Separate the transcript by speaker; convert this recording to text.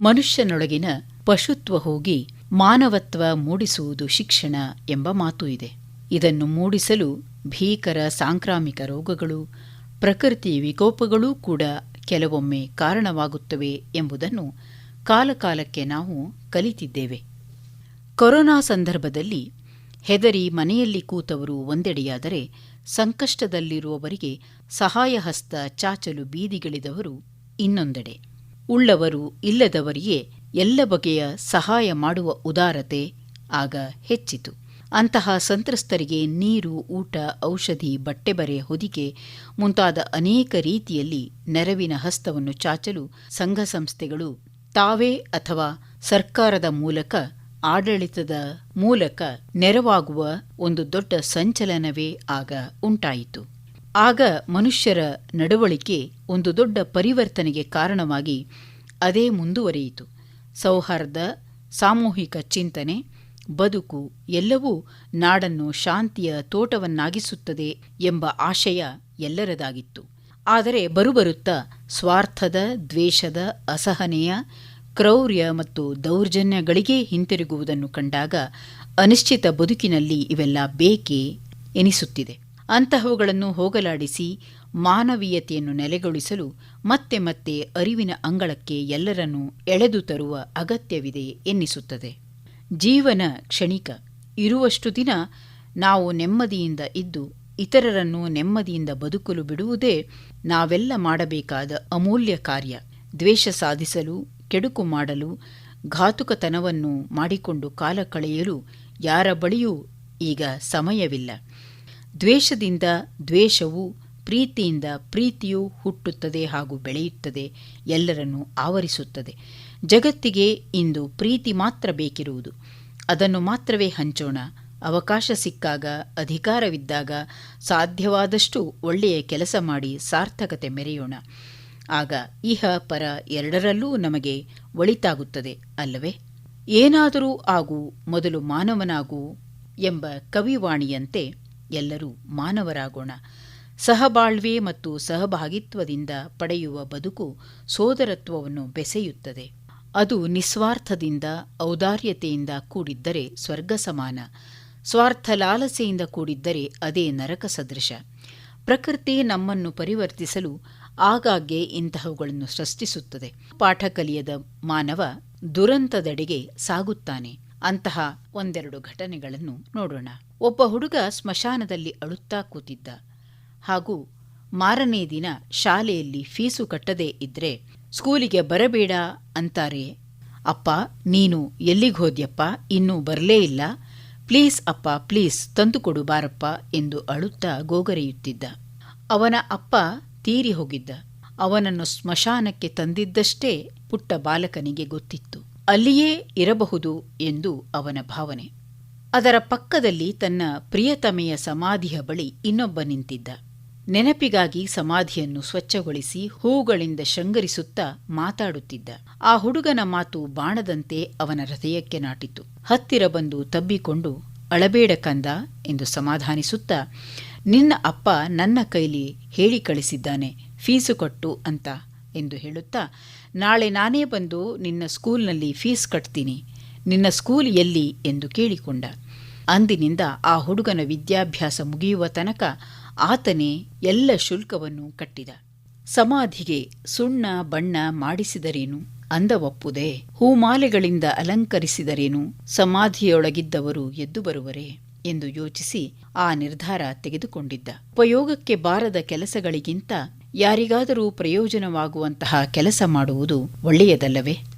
Speaker 1: ಮನುಷ್ಯನೊಳಗಿನ ಪಶುತ್ವ ಹೋಗಿ ಮಾನವತ್ವ ಮೂಡಿಸುವುದು ಶಿಕ್ಷಣ ಎಂಬ ಮಾತು ಇದೆ. ಇದನ್ನು ಮೂಡಿಸಲು ಭೀಕರ ಸಾಂಕ್ರಾಮಿಕ ರೋಗಗಳು, ಪ್ರಕೃತಿ ವಿಕೋಪಗಳೂ ಕೂಡ ಕೆಲವೊಮ್ಮೆ ಕಾರಣವಾಗುತ್ತವೆ ಎಂಬುದನ್ನು ಕಾಲಕಾಲಕ್ಕೆ ನಾವು ಕಲಿತಿದ್ದೇವೆ. ಕೊರೋನಾ ಸಂದರ್ಭದಲ್ಲಿ ಹೆದರಿ ಮನೆಯಲ್ಲಿ ಕೂತವರು ಒಂದೆಡೆಯಾದರೆ ಸಂಕಷ್ಟದಲ್ಲಿರುವವರಿಗೆ ಸಹಾಯ ಹಸ್ತ ಚಾಚಲು ಬೀದಿಗಿಳಿದವರು ಇನ್ನೊಂದೆಡೆ. ಉಳ್ಳವರು ಇಲ್ಲದವರಿಗೆ ಎಲ್ಲ ಬಗೆಯ ಸಹಾಯ ಮಾಡುವ ಉದಾರತೆ ಆಗ ಹೆಚ್ಚಿತು. ಅಂತಹ ಸಂತ್ರಸ್ತರಿಗೆ ನೀರು, ಊಟ, ಔಷಧಿ ಬಟ್ಟೆಬರೆ ಹೊದಿಕೆ ಮುಂತಾದ ಅನೇಕ ರೀತಿಯಲ್ಲಿ ನೆರವಿನ ಹಸ್ತವನ್ನು ಚಾಚಲು ಸಂಘ ಸಂಸ್ಥೆಗಳು ತಾವೇ ಅಥವಾ ಸರ್ಕಾರದ ಮೂಲಕ, ಆಡಳಿತದ ಮೂಲಕ ನೆರವಾಗುವ ಒಂದು ದೊಡ್ಡ ಸಂಚಲನವೇ ಆಗ ಉಂಟಾಯಿತು. ಆಗ ಮನುಷ್ಯರ ನಡವಳಿಕೆ ಒಂದು ದೊಡ್ಡ ಪರಿವರ್ತನೆಗೆ ಕಾರಣವಾಗಿ ಅದೇ ಮುಂದುವರಿಯಿತು. ಸೌಹಾರ್ದ, ಸಾಮೂಹಿಕ ಚಿಂತನೆ, ಬದುಕು ಎಲ್ಲವೂ ನಾಡನ್ನು ಶಾಂತಿಯ ತೋಟವನ್ನಾಗಿಸುತ್ತದೆ ಎಂಬ ಆಶಯ ಎಲ್ಲರದಾಗಿತ್ತು. ಆದರೆ ಬರುಬರುತ್ತಾ ಸ್ವಾರ್ಥದ, ದ್ವೇಷದ, ಅಸಹನೆಯ, ಕ್ರೌರ್ಯ ಮತ್ತು ದೌರ್ಜನ್ಯಗಳಿಗೆ ಹಿಂತಿರುಗುವುದನ್ನು ಕಂಡಾಗ ಅನಿಶ್ಚಿತ ಬದುಕಿನಲ್ಲಿ ಇವೆಲ್ಲ ಬೇಕೇ ಎನಿಸುತ್ತಿದೆ. ಅಂತಹವುಗಳನ್ನು ಹೋಗಲಾಡಿಸಿ ಮಾನವೀಯತೆಯನ್ನು ನೆಲೆಗೊಳಿಸಲು ಮತ್ತೆ ಮತ್ತೆ ಅರಿವಿನ ಅಂಗಳಕ್ಕೆ ಎಲ್ಲರನ್ನೂ ಎಳೆದು ತರುವ ಅಗತ್ಯವಿದೆ ಎನ್ನಿಸುತ್ತದೆ. ಜೀವನ ಕ್ಷಣಿಕ. ಇರುವಷ್ಟು ದಿನ ನಾವು ನೆಮ್ಮದಿಯಿಂದ ಇದ್ದು ಇತರರನ್ನು ನೆಮ್ಮದಿಯಿಂದ ಬದುಕಲು ಬಿಡುವುದೇ ನಾವೆಲ್ಲ ಮಾಡಬೇಕಾದ ಅಮೂಲ್ಯ ಕಾರ್ಯ. ದ್ವೇಷ ಸಾಧಿಸಲು, ಕೆಡುಕು ಮಾಡಲು, ಘಾತುಕತನವನ್ನು ಮಾಡಿಕೊಂಡು ಕಾಲ ಕಳೆಯಲು ಯಾರ ಬಳಿಯೂ ಈಗ ಸಮಯವಿಲ್ಲ. ದ್ವೇಷದಿಂದ ದ್ವೇಷವು, ಪ್ರೀತಿಯಿಂದ ಪ್ರೀತಿಯೂ ಹುಟ್ಟುತ್ತದೆ ಹಾಗೂ ಬೆಳೆಯುತ್ತದೆ, ಎಲ್ಲರನ್ನೂ ಆವರಿಸುತ್ತದೆ. ಜಗತ್ತಿಗೆ ಇಂದು ಪ್ರೀತಿ ಮಾತ್ರ ಬೇಕಿರುವುದು. ಅದನ್ನು ಮಾತ್ರವೇ ಹಂಚೋಣ. ಅವಕಾಶ ಸಿಕ್ಕಾಗ, ಅಧಿಕಾರವಿದ್ದಾಗ ಸಾಧ್ಯವಾದಷ್ಟು ಒಳ್ಳೆಯ ಕೆಲಸ ಮಾಡಿ ಸಾರ್ಥಕತೆ ಮೆರೆಯೋಣ. ಆಗ ಇಹ ಪರ ಎರಡರಲ್ಲೂ ನಮಗೆ ಒಳಿತಾಗುತ್ತದೆ, ಅಲ್ಲವೇ? ಏನಾದರೂ ಆಗು, ಮೊದಲು ಮಾನವನಾಗು ಎಂಬ ಕವಿವಾಣಿಯಂತೆ ಎಲ್ಲರೂ ಮಾನವರಾಗೋಣ. ಸಹಬಾಳ್ವೆ ಮತ್ತು ಸಹಭಾಗಿತ್ವದಿಂದ ಪಡೆಯುವ ಬದುಕು ಸೋದರತ್ವವನ್ನು ಬೆಸೆಯುತ್ತದೆ. ಅದು ನಿಸ್ವಾರ್ಥದಿಂದ, ಔದಾರ್ಯತೆಯಿಂದ ಕೂಡಿದ್ದರೆ ಸ್ವರ್ಗ ಸಮಾನ. ಸ್ವಾರ್ಥ ಲಾಲಸೆಯಿಂದ ಕೂಡಿದ್ದರೆ ಅದೇ ನರಕ ಸದೃಶ. ಪ್ರಕೃತಿ ನಮ್ಮನ್ನು ಪರಿವರ್ತಿಸಲು ಆಗಾಗ್ಗೆ ಇಂತಹವುಗಳನ್ನು ಸೃಷ್ಟಿಸುತ್ತದೆ. ಪಾಠ ಕಲಿಯದ ಮಾನವ ದುರಂತದೆಡೆಗೆ ಸಾಗುತ್ತಾನೆ. ಅಂತಹ ಒಂದೆರಡು ಘಟನೆಗಳನ್ನು ನೋಡೋಣ. ಒಬ್ಬ ಹುಡುಗ ಸ್ಮಶಾನದಲ್ಲಿ ಅಳುತ್ತಾ ಕೂತಿದ್ದ. ಹಾಗೂ ಮಾರನೇ ದಿನ ಶಾಲೆಯಲ್ಲಿ ಫೀಸು ಕಟ್ಟದೇ ಇದ್ರೆ ಸ್ಕೂಲಿಗೆ ಬರಬೇಡ ಅಂತಾರೆ. ಅಪ್ಪ, ನೀನು ಎಲ್ಲಿಗೆ ಹೋದ್ಯಪ್ಪ? ಇನ್ನೂ ಬರಲೇ ಇಲ್ಲ. ಪ್ಲೀಸ್ ಅಪ್ಪ, ಪ್ಲೀಸ್ ತಂದುಕೊಡು ಬಾರಪ್ಪ ಎಂದು ಅಳುತ್ತಾ ಗೋಗರೆಯುತ್ತಿದ್ದ. ಅವನ ಅಪ್ಪ ತೀರಿ ಹೋಗಿದ್ದ. ಅವನನ್ನು ಸ್ಮಶಾನಕ್ಕೆ ತಂದಿದ್ದಷ್ಟೇ ಪುಟ್ಟ ಬಾಲಕನಿಗೆ ಗೊತ್ತಿತ್ತು. ಅಲ್ಲಿಯೇ ಇರಬಹುದು ಎಂದು ಅವನ ಭಾವನೆ. ಅದರ ಪಕ್ಕದಲ್ಲಿ ತನ್ನ ಪ್ರಿಯತಮೆಯ ಸಮಾಧಿಯ ಬಳಿ ಇನ್ನೊಬ್ಬ ನಿಂತಿದ್ದ. ನೆನಪಿಗಾಗಿ ಸಮಾಧಿಯನ್ನು ಸ್ವಚ್ಛಗೊಳಿಸಿ ಹೂಗಳಿಂದ ಶೃಂಗರಿಸುತ್ತಾ ಮಾತಾಡುತ್ತಿದ್ದ. ಆ ಹುಡುಗನ ಮಾತು ಬಾಣದಂತೆ ಅವನ ಹೃದಯಕ್ಕೆ ನಾಟಿತು. ಹತ್ತಿರ ಬಂದು ತಬ್ಬಿಕೊಂಡು, ಅಳಬೇಡ ಕಂದ ಎಂದು ಸಮಾಧಾನಿಸುತ್ತಾ, ನಿನ್ನ ಅಪ್ಪ ನನ್ನ ಕೈಲಿ ಹೇಳಿ ಕಳಿಸಿದ್ದಾನೆ, ಫೀಸು ಕೊಟ್ಟು ಅಂತ ಎಂದು ಹೇಳುತ್ತಾ, ನಾಳೆ ನಾನೇ ಬಂದು ನಿನ್ನ ಸ್ಕೂಲ್ನಲ್ಲಿ ಫೀಸ್ ಕಟ್ತೀನಿ, ನಿನ್ನ ಸ್ಕೂಲ್ ಎಲ್ಲಿ ಎಂದು ಕೇಳಿಕೊಂಡ. ಅಂದಿನಿಂದ ಆ ಹುಡುಗನ ವಿದ್ಯಾಭ್ಯಾಸ ಮುಗಿಯುವ ತನಕ ಆತನೇ ಎಲ್ಲ ಶುಲ್ಕವನ್ನು ಕಟ್ಟಿದ. ಸಮಾಧಿಗೆ ಸುಣ್ಣ ಬಣ್ಣ ಮಾಡಿಸಿದರೇನು? ಅಂದ ಒಪ್ಪುದೇ. ಹೂಮಾಲೆಗಳಿಂದ ಅಲಂಕರಿಸಿದರೇನು? ಸಮಾಧಿಯೊಳಗಿದ್ದವರು ಎದ್ದು ಬರುವರೇ ಎಂದು ಯೋಚಿಸಿ ಆ ನಿರ್ಧಾರ ತೆಗೆದುಕೊಂಡಿದ್ದ. ಉಪಯೋಗಕ್ಕೆ ಬಾರದ ಕೆಲಸಗಳಿಗಿಂತ ಯಾರಿಗಾದರೂ ಪ್ರಯೋಜನವಾಗುವಂತಹ ಕೆಲಸ ಮಾಡುವುದು ಒಳ್ಳೆಯದಲ್ಲವೇ?